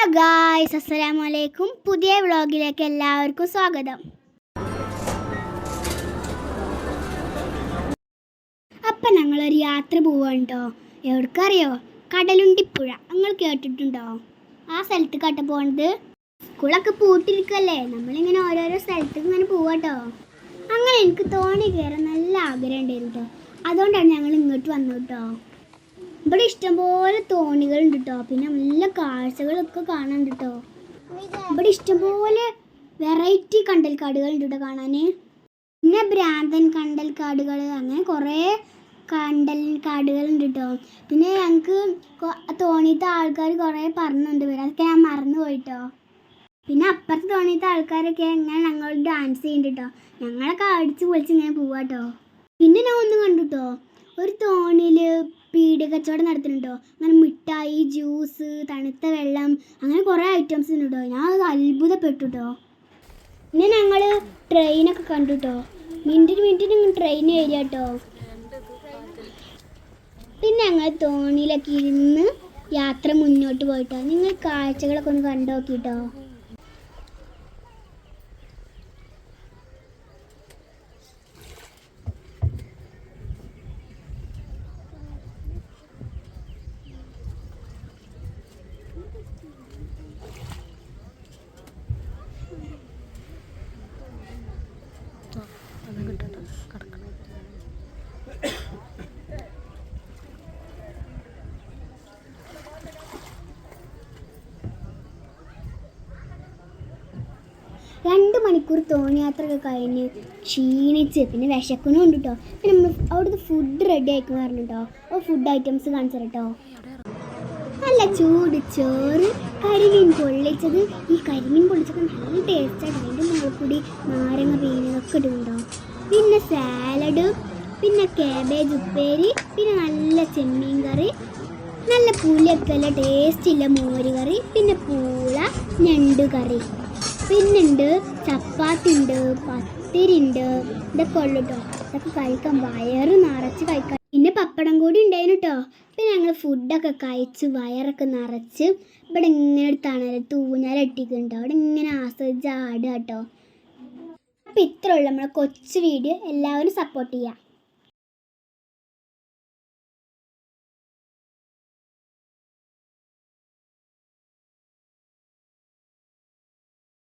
Hello guys അസ്സലാമു അലൈക്കും പുതിയ വ്ളോഗിലേക്ക് എല്ലാവർക്കും സ്വാഗതം. അപ്പം ഞങ്ങളൊരു യാത്ര പോവാണ്ടോ? എവിടേക്കറിയോ? കടലുണ്ടിപ്പുഴ. നിങ്ങൾ കേട്ടിട്ടുണ്ടോ? ആ സ്ഥലത്ത് കട്ട പോണത്. സ്കൂളൊക്കെ പൂട്ടിരിക്കല്ലേ നമ്മളിങ്ങനെ ഓരോരോ സ്ഥലത്തേക്ക് ഇങ്ങനെ പോവാട്ടോ. അങ്ങനെ എനിക്ക് തോണി കയറാൻ നല്ല ആഗ്രഹം ഉണ്ടായിരുന്നു കേട്ടോ. അതുകൊണ്ടാണ് ഞങ്ങൾ ഇങ്ങോട്ട് വന്നു കേട്ടോ. ഇവിടെ ഇഷ്ടംപോലെ തോണികളുണ്ട് കേട്ടോ പിന്നെ നല്ല കാഴ്ചകളൊക്കെ കാണാനുണ്ട് കേട്ടോ ഇവിടെ ഇഷ്ടംപോലെ വെറൈറ്റി കണ്ടൽക്കാടുകൾ ഉണ്ട് കേട്ടോ കാണാൻ പിന്നെ ഭ്രാന്തൻ കണ്ടൽക്കാടുകൾ അങ്ങനെ കുറേ കണ്ടൽ കാടുകളുണ്ട് കേട്ടോ പിന്നെ ഞങ്ങൾക്ക് തോണിയത്തെ ആൾക്കാർ കുറേ പറഞ്ഞുണ്ട് വരാം അതൊക്കെ ഞാൻ മറന്നു പോയിട്ടോ. പിന്നെ അപ്പുറത്ത് തോണിയത്തെ ആൾക്കാരൊക്കെ ഇങ്ങനെ ഞങ്ങൾ ഡാൻസ് ചെയ്യുന്നുണ്ട് കേട്ടോ ഞങ്ങളൊക്കെ അടിച്ച് പൊളിച്ച് ഇങ്ങനെ പോവാട്ടോ. പിന്നെ ഞാൻ ഒന്ന് കണ്ടു കേട്ടോ ഒരു തോണിൽ പീടിക കച്ചവടം നടത്തുന്നുണ്ടോ? അങ്ങനെ മിഠായി ജ്യൂസ് തണുത്ത വെള്ളം അങ്ങനെ കുറേ ഐറ്റംസ് ഉണ്ട് കേട്ടോ ഞാൻ അത് അത്ഭുതപ്പെട്ടു കേട്ടോ പിന്നെ ഞങ്ങൾ ട്രെയിനൊക്കെ കണ്ടു കേട്ടോ മിനിറ്റിന് മിനിറ്റിന് ട്രെയിൻ വരിക കേട്ടോ പിന്നെ ഞങ്ങൾ തോണിയിലൊക്കെ ഇരുന്ന് യാത്ര മുന്നോട്ട് പോയിട്ടോ. നിങ്ങൾ കാഴ്ചകളൊക്കെ ഒന്ന് കണ്ടു നോക്കിട്ടോ രണ്ട് മണിക്കൂർ തോണിയാത്രയൊക്കെ കഴിഞ്ഞ് ക്ഷീണിച്ച് പിന്നെ വിശക്കുന്നു ഉണ്ട് കേട്ടോ പിന്നെ നമ്മൾ അവിടുത്തെ ഫുഡ് റെഡി ആയിക്കും പറഞ്ഞിട്ടോ. ഓ ഫുഡ് ഐറ്റംസ് കാണിച്ചു കേട്ടോ നല്ല ചൂട് ചോറ് കരിമീൻ പൊള്ളിച്ചത്. ഈ കരിമീൻ പൊള്ളിച്ചൊക്കെ നല്ല ടേസ്റ്റാണ് അതിന്റെ മുകളിൽ കൂടി നാരങ്ങ പീനൊക്കെ ഇടുന്നുണ്ടോ. പിന്നെ സാലഡ് പിന്നെ കാബേജ് ഉപ്പേരി പിന്നെ നല്ല ചെമ്മീൻ കറി നല്ല പുളിയൊക്കെ നല്ല ടേസ്റ്റില്ല മോര് കറി പിന്നെ പൂള ഞണ്ട് കറി. പിന്നുണ്ട് ചപ്പാത്തി ഉണ്ട് പത്തിരി ഉണ്ട് ഇതൊക്കെ ഉള്ളു കേട്ടോ ഇതൊക്കെ കഴിക്കാൻ വയറ് നിറച്ച് കഴിക്കാം പിന്നെ പപ്പടം കൂടി ഉണ്ടായിരുന്നു കേട്ടോ പിന്നെ ഞങ്ങൾ ഫുഡൊക്കെ കഴിച്ച് വയറൊക്കെ നിറച്ച് ഇവിടെ ഇങ്ങനെ ഒരു തണലത്ത് ഊഞ്ഞാലിട്ടിക്കുന്നുണ്ട് അവിടെ ഇങ്ങനെ ആസ്വദിച്ച് ആടുക കേട്ടോ അപ്പോൾ ഇത്രയുള്ള നമ്മളെ കൊച്ചു വീഡിയോ. എല്ലാവരും സപ്പോർട്ട് ചെയ്യുക